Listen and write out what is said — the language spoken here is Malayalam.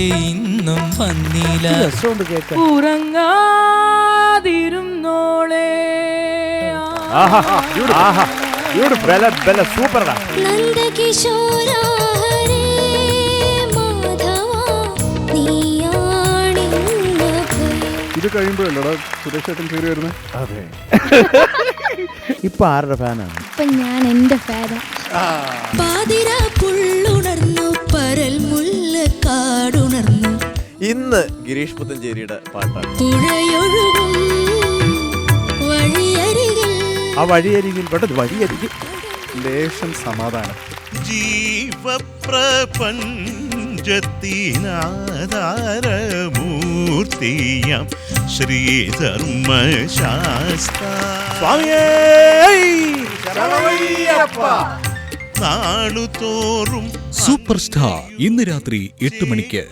പക്ഷേ ഇന്നും വന്നില്ല. ഉറങ്ങാതിരുന്നോളെ. സൂപ്പറാ നന്ദകിശോര ഹരേ മാധവ നീയാണിന്ന് ഇത് കഴിയുമ്പോഴല്ലോ സുരേഷേട്ടൻ കയറി വരുന്നത് അതെ. ഇപ്പൊ ആരുടെ ഫാനാണ്? ഇപ്പൊ ഞാൻ എന്റെ ഫാന. ഇന്ന് ഗിരീഷ് പുത്തഞ്ചേരിയുടെ പാട്ടാണ്. ആ വഴിയരികിൽ പെട്ടത് വഴിയരികിൽ. ലേശം സമാധാനം. ജീവപ്രപഞ്ചത്തിനാധാരമൂർത്തിയം ശ്രീധർമ്മശാസ്ത്ര. സ്വാമിയേ! നാളുതോറും സൂപ്പർ സ്റ്റാർ ഇന്ന് രാത്രി എട്ട് മണിക്ക്